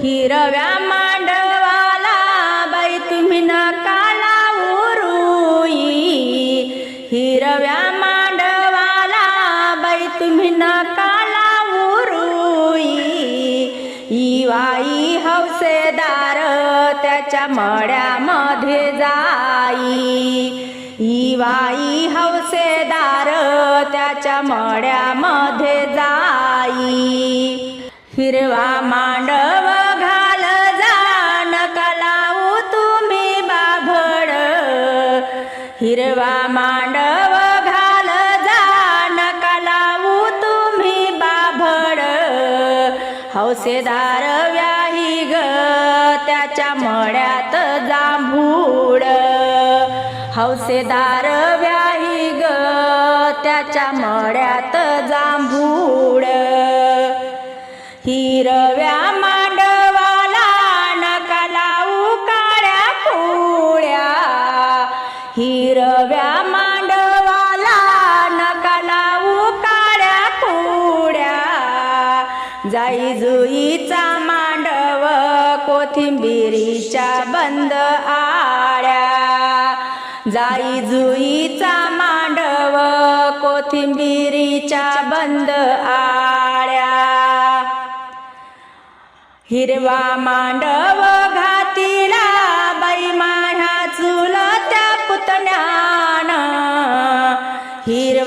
हिरव्या मांडवाला बाई तुम्ही नकाला उरुई हिरव्या मांडवाला बाई तुम्ही नकाला उरुई इवाई हौसेदार त्याच्या मड्यामध्ये जाई. इवाई हौसेदार त्याच्या मड्यामध्ये जाई. हिरवा मा हिरवा मांडव घाल जा नका लावू तुम्ही बाभड. हौसेदार व्याही ग त्याच्या मळ्यात जांभूड हौसेदार व्याही ग त्याच्या मळ्यात जांभूड हिरव्या हिरव्या मांडवाला नका लावू काळ्या कुड्या जाई जुईचा मांडव कोथिंबिरीच्या बंद आळ्या जाई जुईचा मांडव कोथिंबिरीच्या बंद आळ्या हिरवा मांडव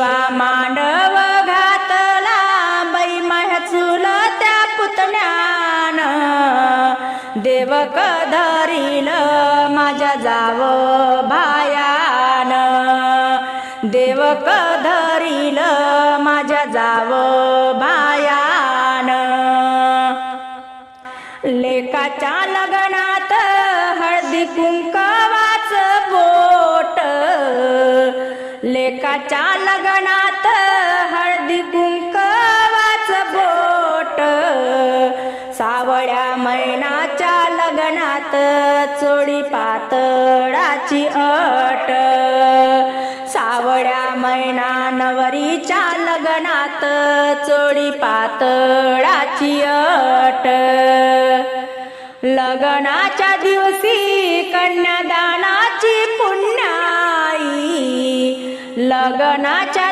शिवा मांडव घातला बाई माझ्या चुलत्या पुतण्यान. देवक धरील माझ्या जाव भायान. देवक धरील माझ्या जाव भायान. लेकाच्या लग्नात हळदी कुंकवाच बोट. लेकाच्या सावळ्या मैनाच्या लग्नात चोळी पातळाची अट. सावळ्या मैना नवरीच्या लग्नात चोळी पातळाची अट. लग्नाच्या दिवशी कन्यादानाची पुण्याई. लग्नाच्या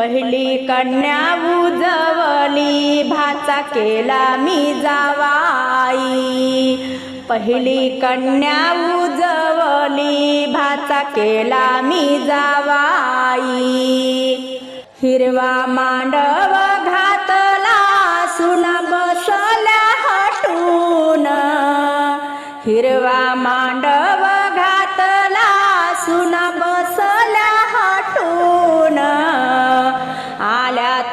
पहिली कन्या उजवली भाचा केला मी जावाई. पहिली कन्या उजवली भाचा केला मी जावाई. हिरवा मांडव घातला सुना बसल्या हटून. हिरवा मांडव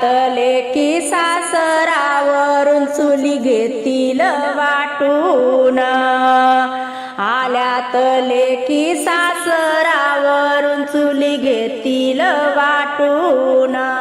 आल्यात लेकी सासरावरून चुली घेतील वाटून. आल्यात लेकी सासरावरून चुली घेतील वाटून.